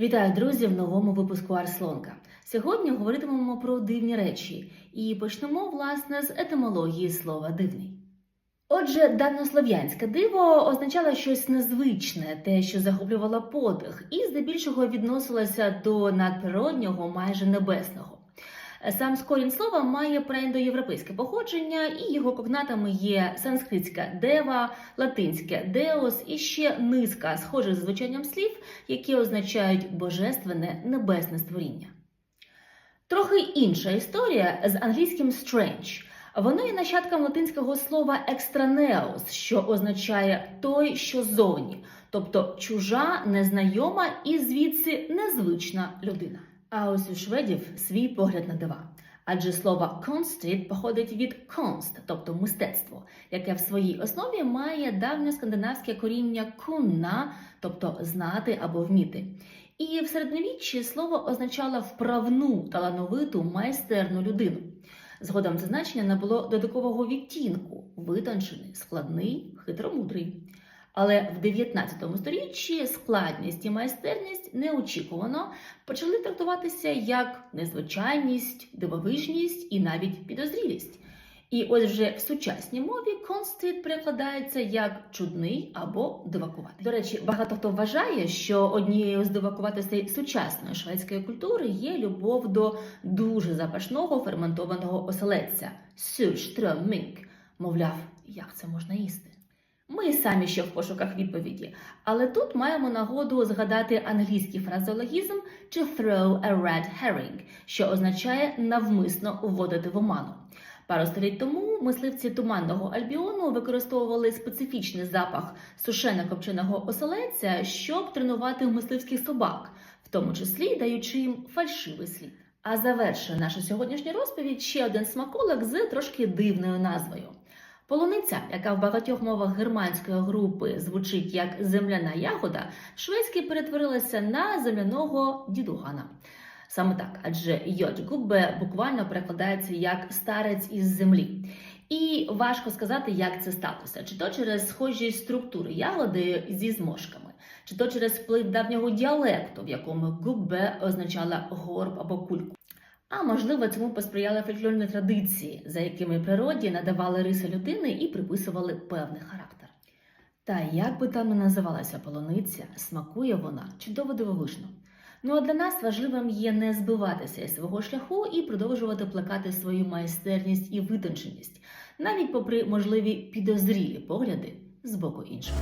Вітаю, друзі, в новому випуску Арслонка. Сьогодні говоритимемо про дивні речі і почнемо власне з етимології слова дивний. Отже, давнослов'янське диво означало щось незвичне, те, що захоплювало подих, і здебільшого відносилося до надприроднього, майже небесного. Сам скорінь слова має преіндоєвропейське походження, і його когнатами є санскритська дева, латинське деос і ще низка схожих за звучанням слів, які означають божественне небесне створіння. Трохи інша історія з англійським strange. Воно є нащадком латинського слова extraneos, що означає той, що зовні, тобто чужа, незнайома і звідси незвична людина. А ось у шведів свій погляд на дива. Адже слово «konstigt» походить від «konst», тобто мистецтво, яке в своїй основі має давнє скандинавське коріння «kunna», тобто знати або вміти. І в середньовіччі слово означало вправну, талановиту, майстерну людину. Згодом це значення набуло додаткового відтінку витончений, складний, хитромудрий. Але в 19 сторіччі складність і майстерність неочікувано почали трактуватися як незвичайність, дивовижність і навіть підозрілість. І ось вже в сучасній мові констит перекладається як чудний або дивакуватий. До речі, багато хто вважає, що однією з дивакуватостей сучасної шведської культури є любов до дуже запашного ферментованого оселедця сюрстрömming. Мовляв, як це можна їсти? Ми самі ще в пошуках відповіді, але тут маємо нагоду згадати англійський фразеологізм to throw a red herring, що означає навмисно вводити в оману. Пару століть тому мисливці туманного альбіону використовували специфічний запах сушено копченого оселедця, щоб тренувати мисливських собак, в тому числі даючи їм фальшивий слід. А завершує нашу сьогоднішню розповідь ще один смаколик з трошки дивною назвою. Полуниця, яка в багатьох мовах германської групи звучить як земляна ягода, шведськи перетворилася на земляного дідугана. Саме так, адже йоджгубе буквально перекладається як старець із землі. І важко сказати, як це сталося, чи то через схожі структури ягоди зі зморшками, чи то через вплив давнього діалекту, в якому губе означала горб або кульку. А можливо, цьому посприяли фольклорні традиції, за якими природі надавали риси людини і приписували певний характер. Та як би там не називалася полуниця, смакує вона чудово дивовижно. Ну а для нас важливим є не збиватися із свого шляху і продовжувати плекати свою майстерність і витонченість, навіть попри можливі підозрілі погляди з боку інших.